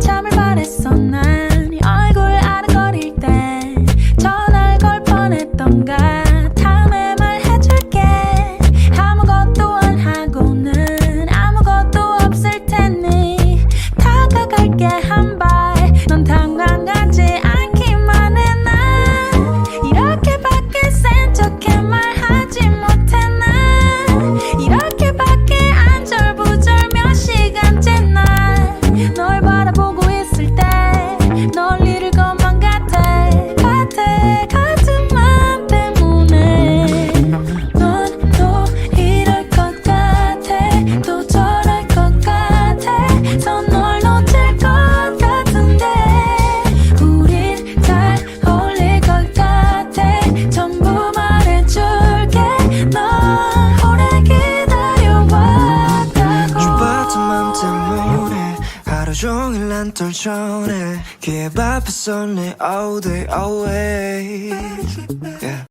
참을 바랬어. 난네 얼굴 아른거릴 때 전화를 걸 뻔했던가. 때문에 하루 종일 난 떨쳐내 기회 앞에 섰네 all day away yeah.